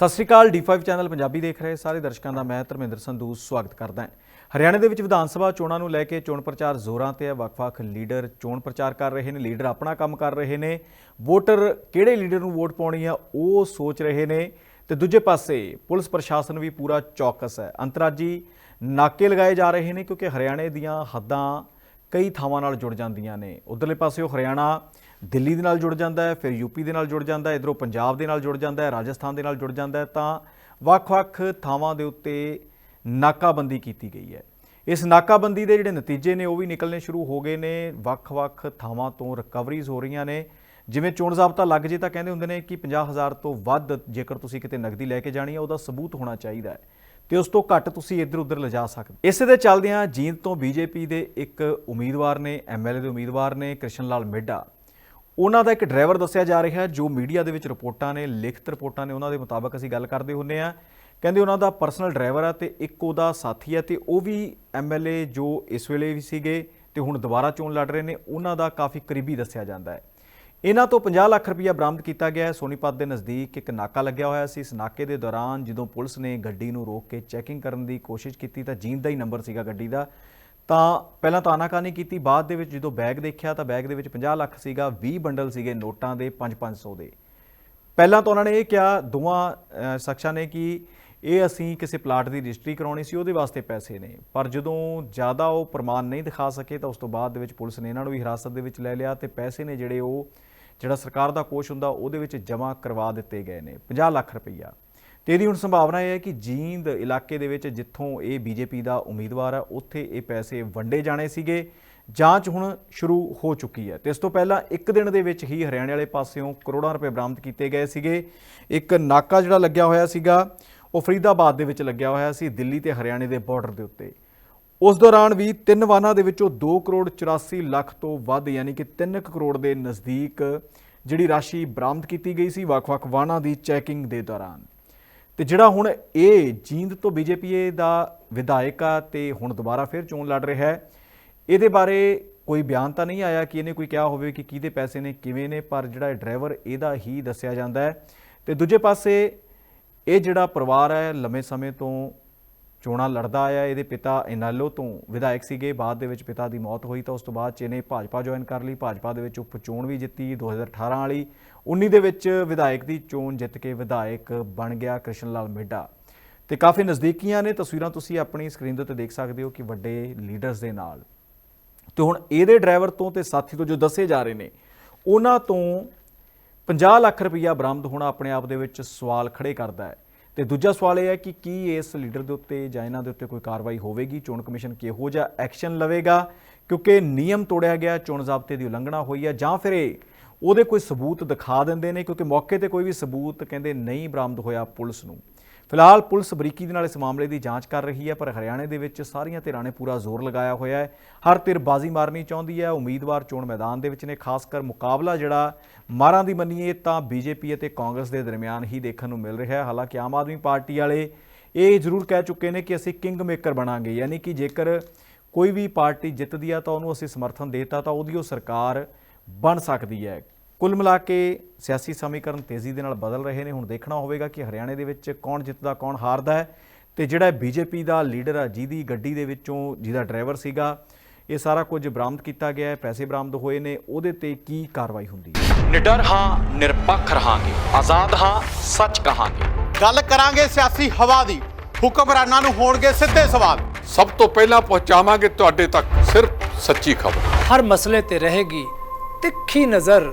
ਸਤਿ ਸ਼੍ਰੀ ਅਕਾਲ D5 channel Punjabi ਦੇਖ ਰਹੇ ਸਾਰੇ ਦਰਸ਼ਕਾਂ ਦਾ, ਮੈਂ ਧਰਮਿੰਦਰ ਸੰਧੂ, ਸਵਾਗਤ ਕਰਦਾ ਹਾਂ। ਹਰਿਆਣਾ ਦੇ ਵਿੱਚ ਵਿਧਾਨ ਸਭਾ ਚੋਣਾਂ ਨੂੰ ਲੈ ਕੇ ਚੋਣ ਪ੍ਰਚਾਰ ਜ਼ੋਰਾਂ ਤੇ ਹੈ। ਵੱਖ-ਵੱਖ ਲੀਡਰ ਚੋਣ ਪ੍ਰਚਾਰ ਕਰ ਰਹੇ ਨੇ, ਲੀਡਰ ਆਪਣਾ ਕੰਮ ਕਰ ਰਹੇ ਨੇ। ਵੋਟਰ ਕਿਹੜੇ ਲੀਡਰ ਨੂੰ ਵੋਟ ਪਾਉਣੀ ਆ ਉਹ ਸੋਚ ਰਹੇ ਨੇ। ਤੇ ਦੂਜੇ ਪਾਸੇ ਪੁਲਿਸ ਪ੍ਰਸ਼ਾਸਨ ਵੀ ਪੂਰਾ ਚੌਕਸ ਹੈ। ਅੰਤਰਰਾਜੀ ਨਾਕੇ ਲਗਾਏ ਜਾ ਰਹੇ ਨੇ ਕਿਉਂਕਿ ਹਰਿਆਣੇ ਦੀਆਂ ਹੱਦਾਂ ਕਈ ਥਾਵਾਂ ਨਾਲ ਜੁੜ ਜਾਂਦੀਆਂ ਨੇ। ਉਧਰਲੇ ਪਾਸੇ ਉਹ ਹਰਿਆਣਾ ਦਿੱਲੀ ਦੇ ਨਾਲ ਜੁੜ ਜਾਂਦਾ ਹੈ, ਫਿਰ ਯੂਪੀ ਦੇ ਨਾਲ ਜੁੜ ਜਾਂਦਾ ਹੈ, ਇਧਰੋਂ ਪੰਜਾਬ ਦੇ ਨਾਲ ਜੁੜ ਜਾਂਦਾ ਹੈ, ਰਾਜਸਥਾਨ ਦੇ ਨਾਲ ਜੁੜ ਜਾਂਦਾ ਹੈ, ਤਾਂ ਵੱਖ-ਵੱਖ ਥਾਵਾਂ ਦੇ ਉੱਤੇ ਨਾਕਾਬੰਦੀ ਕੀਤੀ ਗਈ ਹੈ। ਇਸ ਨਾਕਾਬੰਦੀ ਦੇ ਜਿਹੜੇ ਨਤੀਜੇ ਨੇ ਉਹ ਵੀ ਨਿਕਲਣੇ ਸ਼ੁਰੂ ਹੋ ਗਏ ਨੇ। ਵੱਖ-ਵੱਖ ਥਾਵਾਂ ਤੋਂ ਰਿਕਵਰੀਜ਼ ਹੋ ਰਹੀਆਂ ਨੇ। ਜਿਵੇਂ ਚੋਣ ਜ਼ਾਬਤਾ ਲੱਗ ਜੇ ਤਾਂ ਕਹਿੰਦੇ ਹੁੰਦੇ ਨੇ ਕਿ 50000 ਤੋਂ ਵੱਧ ਜੇਕਰ ਤੁਸੀਂ ਕਿਤੇ ਨਗਦੀ ਲੈ ਕੇ ਜਾਣੀ ਹੈ, ਉਹਦਾ ਸਬੂਤ ਹੋਣਾ ਚਾਹੀਦਾ ਹੈ। ਤੇ ਉਸ ਤੋਂ ਘੱਟ ਤੁਸੀਂ ਇੱਧਰ ਉੱਧਰ ਲਿਜਾ ਸਕਦੇ ਇਸੇ ਦੇ ਚੱਲਦਿਆਂ ਜੀਂਦ ਤੋਂ ਬੀਜੇਪੀ ਦੇ ਇੱਕ ਉਮੀਦਵਾਰ ਨੇ ਐਮਐਲਏ ਦੇ ਉਮੀਦਵਾਰ ਨੇ ਕ੍ਰਿਸ਼ਨ ਲਾਲ ਮਿੱਡਾ। ਉਹਨਾਂ ਦਾ ਇੱਕ ਡਰਾਈਵਰ ਦੱਸਿਆ ਜਾ ਰਿਹਾ ਜੋ ਮੀਡੀਆ ਦੇ ਵਿੱਚ ਰਿਪੋਰਟਾਂ ਨੇ, ਲਿਖਤ ਰਿਪੋਰਟਾਂ ਨੇ, ਉਹਨਾਂ ਦੇ ਮੁਤਾਬਕ ਅਸੀਂ ਗੱਲ ਕਰਦੇ ਹੁੰਨੇ ਆ ਕਹਿੰਦੇ ਉਹਨਾਂ ਦਾ ਪਰਸਨਲ ਡਰਾਈਵਰ ਆ ਤੇ ਇੱਕ ਉਹਦਾ ਸਾਥੀ ਹੈ ਤੇ ਉਹ ਵੀ ਐਮਐਲਏ ਜੋ ਇਸ ਵੇਲੇ ਵੀ ਸੀਗੇ ਤੇ ਹੁਣ ਦੁਬਾਰਾ ਚੋਣ ਲੜ ਰਹੇ ਨੇ, ਉਹਨਾਂ ਦਾ ਕਾਫੀ ਕਰੀਬੀ ਦੱਸਿਆ ਜਾਂਦਾ ਹੈ। ਇਹਨਾਂ ਤੋਂ 50 ਲੱਖ ਰੁਪਇਆ ਬਰਾਮਦ ਕੀਤਾ ਗਿਆ ਹੈ। ਸੋਨੀਪਤ ਦੇ ਨਜ਼ਦੀਕ ਇੱਕ ਨਾਕਾ ਲੱਗਿਆ ਹੋਇਆ ਸੀ। ਇਸ ਨਾਕੇ ਦੇ ਦੌਰਾਨ ਜਦੋਂ ਪੁਲਿਸ ਨੇ ਗੱਡੀ ਨੂੰ ਰੋਕ ਕੇ ਚੈਕਿੰਗ ਕਰਨ ਦੀ ਕੋਸ਼ਿਸ਼ ਕੀਤੀ ਤਾਂ ਜੀਂਦ ਦਾ ਹੀ ਨੰਬਰ ਸੀਗਾ ਗੱਡੀ ਦਾ। ਤਾਂ ਪਹਿਲਾਂ ਤਾਂ ਆਨਾਕਾਨੀ ਕੀਤੀ, ਬਾਅਦ ਦੇ ਵਿੱਚ ਜਦੋਂ ਬੈਗ ਦੇਖਿਆ ਤਾਂ ਬੈਗ ਦੇ ਵਿੱਚ 50 ਲੱਖ ਸੀਗਾ 20 ਬੰਡਲ ਸੀਗੇ ਨੋਟਾਂ ਦੇ 5-500 ਦੇ। ਪਹਿਲਾਂ ਤਾਂ ਉਹਨਾਂ ਨੇ ਇਹ ਕਿਹਾ, ਦੋਵਾਂ ਸ਼ਖਸਾਂ ਨੇ ਕਿ ਇਹ ਅਸੀਂ ਕਿਸੇ ਪਲਾਟ ਦੀ ਰਜਿਸਟਰੀ ਕਰਾਉਣੀ ਸੀ, ਉਹਦੇ ਵਾਸਤੇ ਪੈਸੇ ਨੇ। ਪਰ ਜਦੋਂ ਜ਼ਿਆਦਾ ਉਹ ਪ੍ਰਮਾਣ ਨਹੀਂ ਦਿਖਾ ਸਕੇ ਤਾਂ ਉਸ ਤੋਂ ਬਾਅਦ ਦੇ ਵਿੱਚ ਪੁਲਿਸ ਨੇ ਇਹਨਾਂ ਨੂੰ ਵੀ ਹਿਰਾਸਤ ਦੇ ਵਿੱਚ ਲੈ ਲਿਆ ਤੇ ਪੈਸੇ ਨੇ ਜਿਹੜੇ ਉਹ, ਜਿਹੜਾ ਸਰਕਾਰ ਦਾ ਕੋਸ਼ ਹੁੰਦਾ, ਉਹਦੇ ਵਿੱਚ ਜਮ੍ਹਾਂ ਕਰਵਾ ਦਿੱਤੇ ਗਏ ਨੇ 50 ਲੱਖ ਰੁਪਈਆ। ਤੇ ਇਹਦੀ ਹੁਣ ਸੰਭਾਵਨਾ ਇਹ ਹੈ ਕਿ ਜੀਂਦ ਇਲਾਕੇ ਦੇ ਵਿੱਚ ਜਿੱਥੋਂ ਇਹ ਬੀਜੇਪੀ ਦਾ ਉਮੀਦਵਾਰ ਹੈ ਉੱਥੇ ਇਹ ਪੈਸੇ ਵੰਡੇ ਜਾਣੇ ਸੀਗੇ। ਜਾਂਚ ਹੁਣ ਸ਼ੁਰੂ ਹੋ ਚੁੱਕੀ ਹੈ ਤੇ ਇਸ ਤੋਂ ਪਹਿਲਾਂ ਇੱਕ ਦਿਨ ਦੇ ਵਿੱਚ ਹੀ ਹਰਿਆਣੇ ਵਾਲੇ ਪਾਸਿਓਂ ਕਰੋੜਾਂ ਰੁਪਏ ਬਰਾਮਦ ਕੀਤੇ ਗਏ ਸੀਗੇ। ਇੱਕ ਨਾਕਾ ਜਿਹੜਾ ਲੱਗਿਆ ਹੋਇਆ ਸੀਗਾ, ਉਹ ਫਰੀਦਾਬਾਦ ਦੇ ਵਿੱਚ ਲੱਗਿਆ ਹੋਇਆ ਸੀ, ਦਿੱਲੀ ਤੇ ਹਰਿਆਣੇ ਦੇ ਬਾਰਡਰ ਦੇ ਉੱਤੇ। ਉਸ ਦੌਰਾਨ ਵੀ ਤਿੰਨ ਵਾਹਨਾਂ ਦੇ ਵਿੱਚੋਂ 2 ਕਰੋੜ 84 ਲੱਖ ਤੋਂ ਵੱਧ ਯਾਨੀ ਕਿ 3 ਕਰੋੜ ਦੇ ਨਜ਼ਦੀਕ ਜਿਹੜੀ ਰਾਸ਼ੀ ਬਰਾਮਦ ਕੀਤੀ ਗਈ ਸੀ, ਵੱਖ-ਵੱਖ ਵਾਹਨਾਂ ਦੀ ਚੈਕਿੰਗ ਦੇ ਦੌਰਾਨ। ਤੇ ਜਿਹੜਾ ਹੁਣ ਇਹ ਜੀਂਦ ਤੋਂ ਬੀਜੇਪੀ ਦਾ ਵਿਧਾਇਕ ਆ ਤੇ ਹੁਣ ਦੁਬਾਰਾ ਫਿਰ ਚੋਣ ਲੜ ਰਿਹਾ ਹੈ, ਇਹਦੇ ਬਾਰੇ ਕੋਈ ਬਿਆਨ ਤਾਂ ਨਹੀਂ ਆਇਆ ਕਿ ਇਹਨੇ ਕੋਈ ਕਿਹਾ ਹੋਵੇ ਕਿ ਕਿਹਦੇ ਪੈਸੇ ਨੇ, ਕਿਵੇਂ ਨੇ, ਪਰ ਜਿਹੜਾ ਡਰਾਈਵਰ ਇਹਦਾ ਹੀ ਦੱਸਿਆ ਜਾਂਦਾ ਹੈ। ਤੇ ਦੂਜੇ ਪਾਸੇ ਇਹ ਜਿਹੜਾ ਪਰਿਵਾਰ ਹੈ, ਲੰਮੇ ਸਮੇਂ ਤੋਂ ਚੋਣਾਂ ਲੜਦਾ ਆਇਆ, ਇਹਦੇ ਪਿਤਾ ਇਨਾਲੋ ਤੋਂ ਵਿਧਾਇਕ ਸੀਗੇ। ਬਾਅਦ ਦੇ ਵਿੱਚ ਪਿਤਾ ਦੀ ਮੌਤ ਹੋਈ ਤਾਂ ਉਸ ਤੋਂ ਬਾਅਦ ਚ ਇਹਨੇ ਭਾਜਪਾ ਜੁਆਇਨ ਕਰ ਲਈ। ਭਾਜਪਾ ਦੇ ਵਿੱਚ ਉਪ ਚੋਣ ਵੀ ਜਿੱਤੀ 2018 ਵਾਲੀ। 19 ਦੇ ਵਿੱਚ ਵਿਧਾਇਕ ਦੀ ਚੋਣ ਜਿੱਤ ਕੇ ਵਿਧਾਇਕ ਬਣ ਗਿਆ ਕ੍ਰਿਸ਼ਨ ਲਾਲ ਮਿੱਡਾ। ਤੇ ਕਾਫੀ ਨਜ਼ਦੀਕੀਆਂ ਨੇ। ਤਸਵੀਰਾਂ ਤੁਸੀਂ ਆਪਣੀ ਸਕਰੀਨ ਦੇ ਉੱਤੇ ਦੇਖ ਸਕਦੇ ਹੋ ਕਿ ਵੱਡੇ ਲੀਡਰਸ ਦੇ ਨਾਲ। ਤੇ ਹੁਣ ਇਹਦੇ ਡਰਾਈਵਰ ਤੋਂ ਤੇ ਸਾਥੀ ਤੋਂ ਜੋ ਦੱਸੇ ਜਾ ਰਹੇ ਨੇ, ਉਹਨਾਂ ਤੋਂ 50 ਲੱਖ ਰੁਪਈਆ ਬਰਾਮਦ ਹੋਣਾ ਆਪਣੇ ਆਪ ਦੇ ਵਿੱਚ ਸਵਾਲ ਖੜੇ ਕਰਦਾ ਹੈ। ਤੇ ਦੂਜਾ ਸਵਾਲ ਇਹ ਹੈ ਕਿ ਕੀ ਇਸ ਲੀਡਰ ਦੇ ਉੱਤੇ ਜਾਂ ਇਹਨਾਂ ਦੇ ਉੱਤੇ ਕੋਈ ਕਾਰਵਾਈ ਹੋਵੇਗੀ? ਚੋਣ ਕਮਿਸ਼ਨ ਕਿਹੋ ਜਿਹਾ ਐਕਸ਼ਨ ਲਵੇਗਾ? ਕਿਉਂਕਿ ਨਿਯਮ ਤੋੜਿਆ ਗਿਆ, ਚੋਣ ਜ਼ਾਬਤੇ ਦੀ ਉਲੰਘਣਾ ਹੋਈ ਹੈ, ਜਾਂ ਫਿਰ ਇਹ ਉਹਦੇ ਕੋਈ ਸਬੂਤ ਦਿਖਾ ਦਿੰਦੇ ਨੇ? ਕਿਉਂਕਿ ਮੌਕੇ ਤੇ ਕੋਈ ਵੀ ਸਬੂਤ ਕਹਿੰਦੇ ਨਹੀਂ ਬਰਾਮਦ ਹੋਇਆ ਪੁਲਿਸ ਨੂੰ। ਫਿਲਹਾਲ ਪੁਲਿਸ ਬਰੀਕੀ ਦੇ ਨਾਲ ਇਸ ਮਾਮਲੇ ਦੀ ਜਾਂਚ ਕਰ ਰਹੀ ਹੈ, ਪਰ ਹਰਿਆਣੇ ਦੇ ਵਿੱਚ ਸਾਰੀਆਂ ਧਿਰਾਂ ਨੇ ਪੂਰਾ ਜ਼ੋਰ ਲਗਾਇਆ ਹੋਇਆ ਹੈ। ਹਰ ਧਿਰ ਬਾਜ਼ੀ ਮਾਰਨੀ ਚਾਹੁੰਦੀ ਹੈ। ਉਮੀਦਵਾਰ ਚੋਣ ਮੈਦਾਨ ਦੇ ਵਿੱਚ ਨੇ, ਖਾਸ ਕਰ ਮੁਕਾਬਲਾ ਜਿਹੜਾ ਮਾਰਾਂ ਦੀ ਮੰਨੀਏ, ਤਾਂ ਬੀਜੇਪੀ ਅਤੇ ਕਾਂਗਰਸ ਦੇ ਦਰਮਿਆਨ ਹੀ ਦੇਖਣ ਨੂੰ ਮਿਲ ਰਿਹਾ ਹੈ। ਹਾਲਾਂਕਿ ਆਮ ਆਦਮੀ ਪਾਰਟੀ ਵਾਲੇ ਇਹ ਜ਼ਰੂਰ ਕਹਿ ਚੁੱਕੇ ਨੇ ਕਿ ਅਸੀਂ ਕਿੰਗ ਮੇਕਰ ਬਣਾਂਗੇ, ਯਾਨੀ ਕਿ ਜੇਕਰ ਕੋਈ ਵੀ ਪਾਰਟੀ ਜਿੱਤਦੀ ਆ ਤਾਂ ਉਹਨੂੰ ਅਸੀਂ ਸਮਰਥਨ ਦੇਤਾ, ਤਾਂ ਉਹਦੀ ਉਹ ਸਰਕਾਰ ਬਣ ਸਕਦੀ ਹੈ। ਕੁੱਲ ਮਿਲਾ ਕੇ ਸਿਆਸੀ ਸਮੀਕਰਨ ਤੇਜ਼ੀ ਦੇ ਨਾਲ ਬਦਲ ਰਹੇ ਨੇ। ਹੁਣ ਦੇਖਣਾ ਹੋਵੇਗਾ ਕਿ ਹਰਿਆਣੇ ਦੇ ਵਿੱਚ ਕੌਣ ਜਿੱਤਦਾ ਕੌਣ ਹਾਰਦਾ ਹੈ। ਤੇ ਜਿਹੜਾ ਬੀਜੇਪੀ ਦਾ ਲੀਡਰ ਆ ਜਿਹਦੀ ਗੱਡੀ ਦੇ ਵਿੱਚੋਂ ਜਿਹਦਾ ਡਰਾਈਵਰ ਸੀਗਾ ਇਹ ਸਾਰਾ ਕੁਝ ਬਰਾਮਦ ਕੀਤਾ ਗਿਆ ਹੈ ਪੈਸੇ ਬਰਾਮਦ ਹੋਏ ਨੇ। ਉਹਦੇ ਤੇ ਕੀ ਕਾਰਵਾਈ ਹੁੰਦੀ ਹੈ? ਨਿਡਰ ਹਾਂ ਨਿਰਪੱਖ ਰਹਾਂਗੇ। ਆਜ਼ਾਦ ਹਾਂ ਸੱਚ ਕਹਾਂਗੇ। ਗੱਲ ਕਰਾਂਗੇ ਸਿਆਸੀ ਹਵਾ ਦੀ। ਹੁਕਮਰਾਨਾਂ ਨੂੰ ਹੋਣਗੇ ਸਿੱਧੇ ਸਵਾਲ। ਸਭ ਤੋਂ ਪਹਿਲਾਂ ਪਹੁੰਚਾਵਾਂਗੇ ਤੁਹਾਡੇ ਤੱਕ ਸਿਰਫ ਸੱਚੀ ਖਬਰ। ਹਰ ਮਸਲੇ ਤੇ ਰਹੇਗੀ ਤਿੱਖੀ ਨਜ਼ਰ।